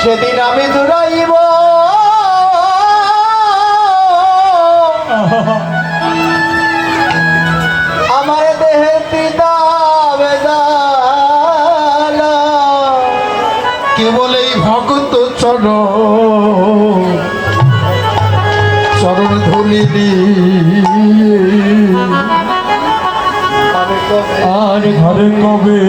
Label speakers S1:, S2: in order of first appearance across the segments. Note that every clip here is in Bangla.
S1: সেদিন
S2: আমি জুড়াইব আমার দেহে পিতা বেদালা
S3: কেবল এই ভগত চর চরণ ধুলি
S1: আর ঘরে কবে?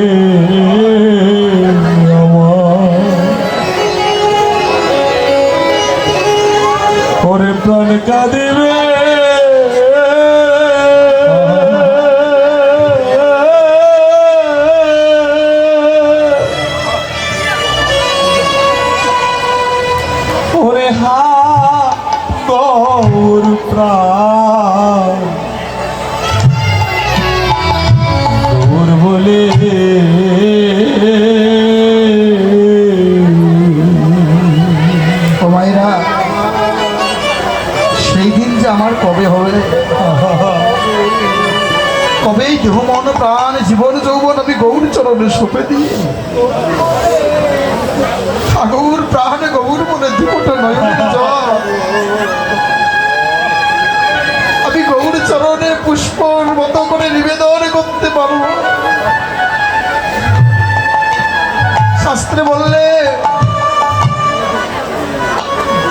S3: চরণে সঁপে দিই গৌর প্রাণ গৌর মনে দুপটা নয়ন আমি গৌর চরণে পুষ্পর মতো করে নিবেদন করতে পারব। শাস্ত্রে বললে,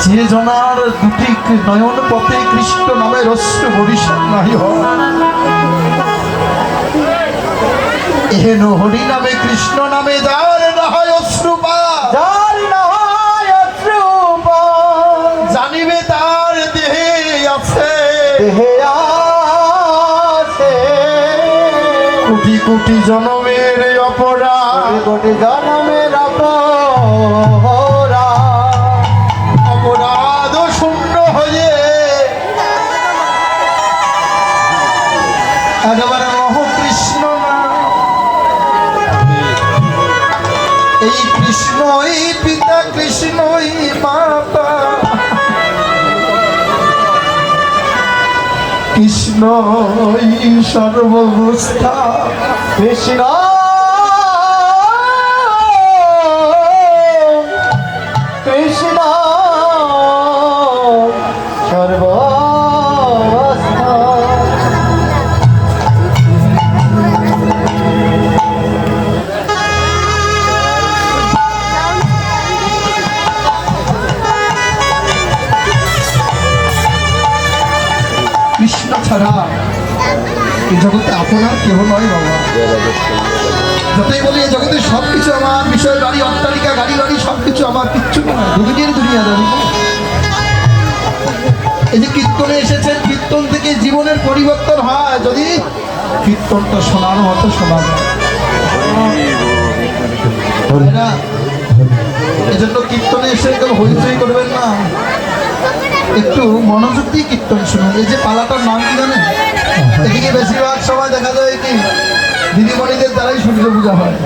S3: যে জনার দুটি নয়ন পথে কৃষ্ণ নামে রস্য ভবিষ্যৎ নাই হয়। এহেন হরি নামে কৃষ্ণ নামে যার না হয় অশ্রুপা।
S2: যার না হয় অশ্রুপা,
S3: জানিবে তার দেহে আছে।
S2: দেহে আছে।
S3: কোটি কোটি জনমের অপরাধ।
S2: কোটি কোটি জনমের অপরাধ।
S3: কৃষ্ণই পিতা কৃষ্ণই মাতা। কৃষ্ণই সর্ববস্থা
S2: কৃষ্ণ কৃষ্ণ
S3: জগতে আপনার কেহ নয় বাবা। যতই বলি, এই জগতে সব কিছু আমার, বিষয় বাড়ি অট্টালিকা, গাড়ি বাড়ি সব কিছু আমার, কিচ্ছু নয়। দুনিয়া দাঁড়ি এই যে কীর্তনে এসেছেন, কীর্তন থেকে জীবনের পরিবর্তন হয়, যদি কীর্তনটা শোনার মতো শোনা যায়? এজন্য কীর্তনে এসে কেউ হইচই করবেন না। একটু মনোযোগ দিয়ে কীর্তন শুনুন। এই যে পালাটার নাম কি জানেন? এদিকে বেশিরভাগ সময় দেখা যায় কি দিদিমণিদের দ্বারাই সূর্য পূজা হয়।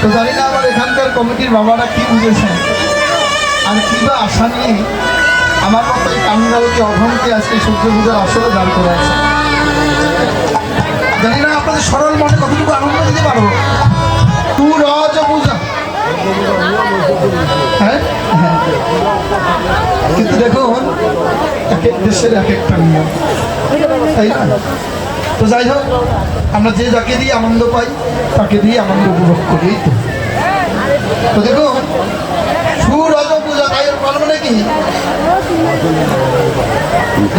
S3: তো জানি না আমার এখানকার কমিটির বাবারা কি বুঝেছেন। আর কি বা আশা নিয়ে আমার মতো এই কাঙ্গালকে অধমকে আজকে সূর্য পূজার আসলে দাঁড় করে আছে জানি না আপনাদের সরল মনে কতটুকু আনন্দ দিতে পারব। তু রজ পূজা হ্যাঁ? কিন্তু দেখুন এক এক দেশের এক একটা নিয়ম। তাই না? তো যাই হোক, আমরা যে যাকে দিয়ে আনন্দ পাই, তাকে দিয়ে আনন্দ উপভোগ করি তো। তো দেখুন সুরজ পূজা তাই ফল মানে কি?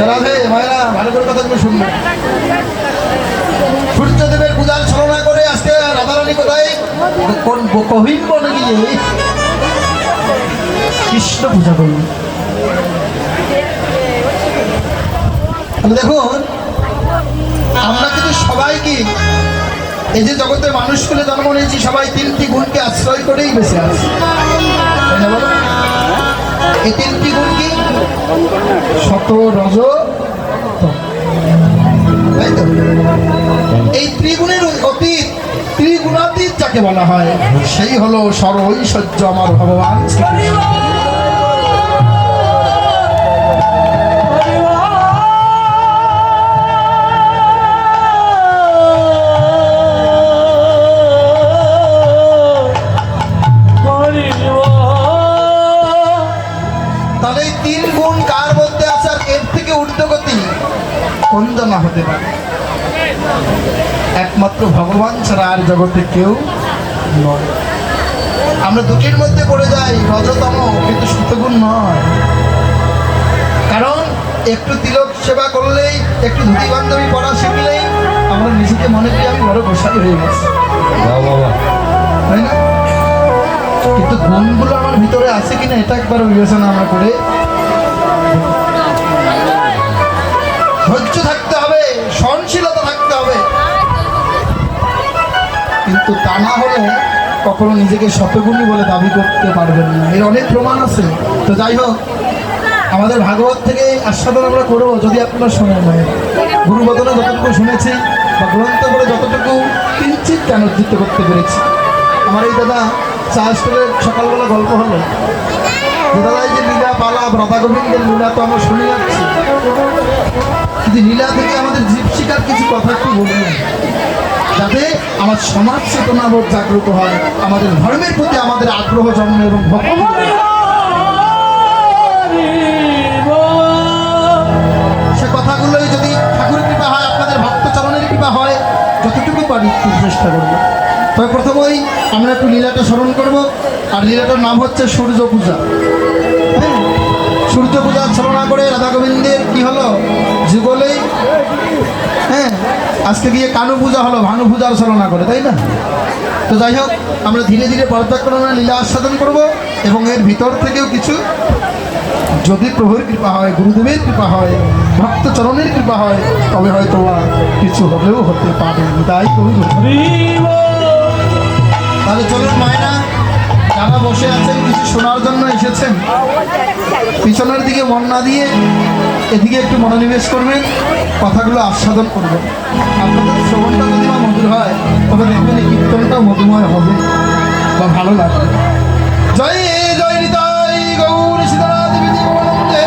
S3: রাধে মায়েরা ভালো করে কথাগুলো শুনবে। সূর্যদেবের পূজার ছলনা করে আজকে রাধারানী কোথায়? কোন কহিন বনে গিয়ে কৃষ্ণ পূজা তাহলে দেখুন, আমরা কিন্তু সবাই কি এই যে জগতের মানুষগুলো জন্ম নিয়েছি, সবাই তিনটি গুণকে আশ্রয় করেই বেঁচে আছে? এই তিনটি গুণ কি শত রজ তাই তো? এই ত্রিগুণের অতীত, ত্রিগুণাতীত যাকে বলা হয়, সেই হলো সর্বৈশ্বর্য আমার ভগবান একমাত্র ভগবান ছাড়া আর জগতে কেউ নয়। আমরা দুটির মধ্যে পড়ে যাই রজতম কিন্তু সত্যগুণ নয়। কারণ একটু তিলক সেবা করলেই একটু ধুতি বান্ধবী পড়া শিখলেই আমরা নিজেকে মনে করি আমি বড় গোসাই হয়ে গেছি। তাই না? কিন্তু গুণগুলো আমার ভিতরে আছে কিনা এটা একবার বিবেচনা আমরা করে ধৈর্য থাকতে হবে সহনশীলতা কিন্তু তা না হলে কখনো নিজেকে শতগুণী বলে দাবি করতে পারবেন না। এর অনেক প্রমাণ আছে। তো যাই হোক, আমাদের ভাগবত থেকে আস্বাদন আমরা করব যদি আপনারা শোনেন নয় গুরুবদনে যতটুকু শুনেছি বা গ্রন্থ করে যতটুকু কিঞ্চিত জ্ঞান অর্জিত করতে পেরেছি। আমার এই দাদা চা স্টোরে সকালবেলা গল্প হলো। দাদা, এই যে লীলা পালা রাধা গোবিন্দের লীলা তো আমরা শুনে যাচ্ছি। কিন্তু লীলা থেকে আমাদের জীব শিকার কিছু কথা একটু বলবেন যাতে আমার সমাজ চেতনা বোধ জাগ্রত হয়, আমাদের ধর্মের প্রতি আমাদের আগ্রহ জন্ম এবং ভক্তি সে কথাগুলোই যদি ঠাকুরের কৃপা হয়, আপনাদের ভক্ত চরণের কৃপা হয়, যতটুকু পারি একটু চেষ্টা করব। তবে প্রথমেই আমরা একটু লীলাটা স্মরণ করব, আর লীলাটার নাম হচ্ছে সূর্য পূজা। হ্যাঁ সূর্য পূজা ছলনা করে রাধা গোবিন্দের কি হলো? যুগলেই হ্যাঁ আজকে গিয়ে কানু পূজা হলো, ভানু পূজার ছলনা করে, তাই না? তো যাই হোক, আমরা ধীরে ধীরে পর্যাক্রমে লীলা আস্বাদন করব এবং এর ভিতর থেকেও কিছু, যদি প্রভুর কৃপা হয়, গুরুদেবের কৃপা হয় ভক্ত চরণের কৃপা হয়, তবে হয়তো কিছু হলেও হতে পারে তাই তাহলে চলুন মায়না যারা বসে আছেন, কিছু শোনার জন্য এসেছেন, পিছনের দিকে মন না দিয়ে, এদিকে একটু মনোনিবেশ করবেন। কথাগুলো আস্বাদন করবেন আপনাদের শ্রবণটা যদি বা মধুর হয়, তবে দেখবেন এই কীর্তনটা মধুময় হবে বা ভালো লাগবে। জয় জয় গৌর সীতারা দেবী দেবানন্দে